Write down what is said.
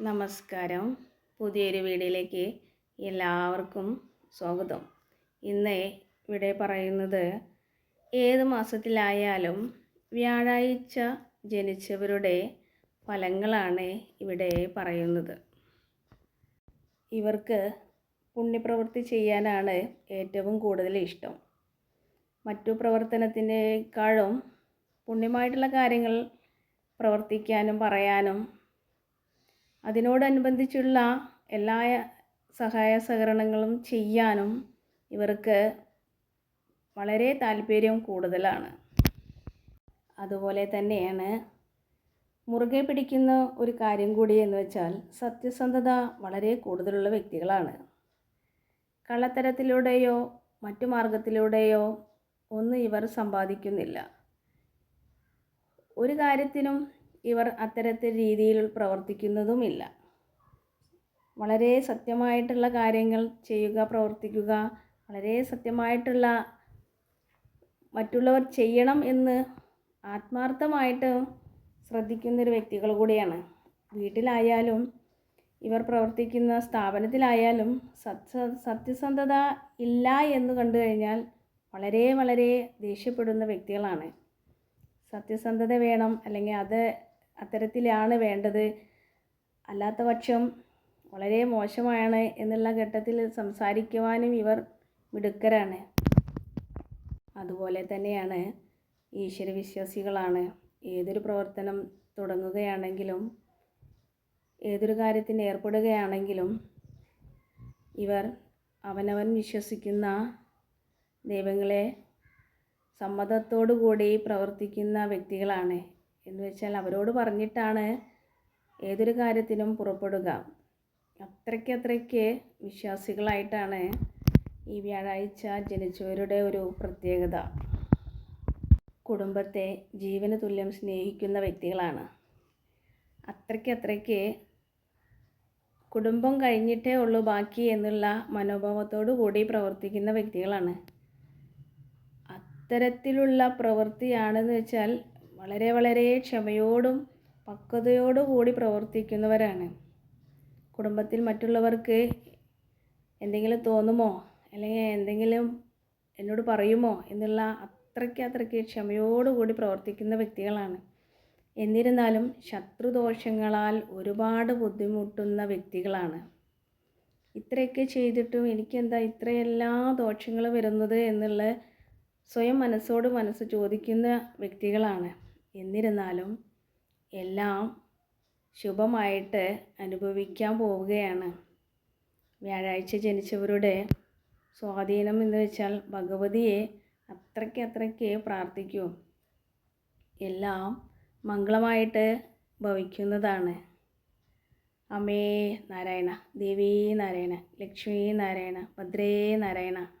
നമസ്കാരം. പുതിയൊരു വീഡിയോയിലേക്ക് എല്ലാവർക്കും സ്വാഗതം. ഇന്ന് ഇവിടെ പറയുന്നത് ഏത് മാസത്തിലായാലും വ്യാഴാഴ്ച ജനിച്ചവരുടെ ഫലങ്ങളാണ് ഇവിടെ പറയുന്നത്. ഇവർക്ക് പുണ്യപ്രവൃത്തി ചെയ്യാനാണ് ഏറ്റവും കൂടുതൽ ഇഷ്ടം. മറ്റു പ്രവർത്തനത്തിനേക്കാളും പുണ്യമായിട്ടുള്ള കാര്യങ്ങൾ പ്രവർത്തിക്കാനും പറയാനും അതിനോടനുബന്ധിച്ചുള്ള എല്ലാ സഹായ സഹകരണങ്ങളും ചെയ്യാനും ഇവർക്ക് വളരെ താല്പര്യം കൂടുതലാണ്. അതുപോലെ തന്നെയാണ് മുറുകെ പിടിക്കുന്ന ഒരു കാര്യം കൂടി എന്ന് വെച്ചാൽ സത്യസന്ധത വളരെ കൂടുതലുള്ള വ്യക്തികളാണ്. കള്ളത്തരത്തിലൂടെയോ മറ്റു മാർഗത്തിലൂടെയോ ഒന്നും ഇവർ സമ്പാദിക്കുന്നില്ല. ഒരു കാര്യത്തിനും ഇവർ അത്തരത്തിൽ രീതിയിൽ പ്രവർത്തിക്കുന്നതുമില്ല. വളരെ സത്യമായിട്ടുള്ള കാര്യങ്ങൾ ചെയ്യുക പ്രവർത്തിക്കുക വളരെ സത്യമായിട്ടുള്ള മറ്റുള്ളവർ ചെയ്യണം എന്ന് ആത്മാർത്ഥമായിട്ട് ശ്രദ്ധിക്കുന്നൊരു വ്യക്തികൾ കൂടിയാണ്. വീട്ടിലായാലും ഇവർ പ്രവർത്തിക്കുന്ന സ്ഥാപനത്തിലായാലും സത്യ സത്യസന്ധത ഇല്ല എന്ന് കണ്ടു കഴിഞ്ഞാൽ വളരെ വളരെ ദേഷ്യപ്പെടുന്ന വ്യക്തികളാണ്. സത്യസന്ധത വേണം അല്ലെങ്കിൽ അത് അത്തരത്തിലാണ് വേണ്ടത്. അല്ലാത്ത പക്ഷം വളരെ മോശമാണ് എന്നുള്ള ഘട്ടത്തിൽ സംസാരിക്കുവാനും ഇവർ മിടുക്കരാണ്. അതുപോലെ തന്നെയാണ് ഈശ്വരവിശ്വാസികളാണ് ഏതൊരു പ്രവർത്തനം തുടങ്ങുകയാണെങ്കിലും ഏതൊരു കാര്യത്തിന് ഏർപ്പെടുകയാണെങ്കിലും ഇവർ അവനവൻ വിശ്വസിക്കുന്ന ദൈവങ്ങളെ സമ്മതത്തോടു കൂടി പ്രവർത്തിക്കുന്ന വ്യക്തികളാണ്. എന്ന് വെച്ചാൽ അവരോട് പറഞ്ഞിട്ടാണ് ഏതൊരു കാര്യത്തിനും പുറപ്പെടുക. അത്രയ്ക്കത്രയ്ക്ക് അത്രയ്ക്ക് വിശ്വാസികളായിട്ടാണ് ഈ വ്യാഴാഴ്ച ജനിച്ചവരുടെ ഒരു പ്രത്യേകത. കുടുംബത്തെ ജീവന് തുല്യം സ്നേഹിക്കുന്ന വ്യക്തികളാണ്. അത്രയ്ക്ക് അത്രയ്ക്ക് കുടുംബം കഴിഞ്ഞിട്ടേ ഉള്ളൂ ബാക്കി എന്നുള്ള മനോഭാവത്തോടു കൂടി പ്രവർത്തിക്കുന്ന വ്യക്തികളാണ്. അത്തരത്തിലുള്ള പ്രവൃത്തിയാണെന്ന് വെച്ചാൽ വളരെ വളരെ ക്ഷമയോടും പക്വതയോടു കൂടി പ്രവർത്തിക്കുന്നവരാണ്. കുടുംബത്തിൽ മറ്റുള്ളവർക്ക് എന്തെങ്കിലും തോന്നുമോ? അല്ലെങ്കിൽ എന്തെങ്കിലും എന്നോട് പറയുമോ? എന്നുള്ള അത്രയ്ക്ക് അത്രയ്ക്ക് ക്ഷമയോടുകൂടി പ്രവർത്തിക്കുന്ന വ്യക്തികളാണ്. എന്നിരുന്നാലും ശത്രുദോഷങ്ങളാൽ ഒരുപാട് ബുദ്ധിമുട്ടുന്ന വ്യക്തികളാണ്. ഇത്രയൊക്കെ ചെയ്തിട്ടും എനിക്കെന്താ ഇത്രയെല്ലാ ദോഷങ്ങൾ വരുന്നത് എന്നുള്ള സ്വയം മനസ്സോട് മനസ്സ് ചോദിക്കുന്ന വ്യക്തികളാണ്. എന്നിരുന്നാലും എല്ലാം ശുഭമായിട്ട് അനുഭവിക്കാൻ പോവുകയാണ്. വ്യാഴാഴ്ച ജനിച്ചവരുടെ സ്വാധീനം എന്ന് വെച്ചാൽ ഭഗവതിയെ അത്രയ്ക്ക് അത്രയ്ക്ക് പ്രാർത്ഥിക്കൂ. എല്ലാം മംഗളമായിട്ട് ഭവിക്കുന്നതാണ്. അമേ നാരായണ ദേവീ നാരായണ ലക്ഷ്മീ നാരായണ ഭദ്രേ നാരായണ.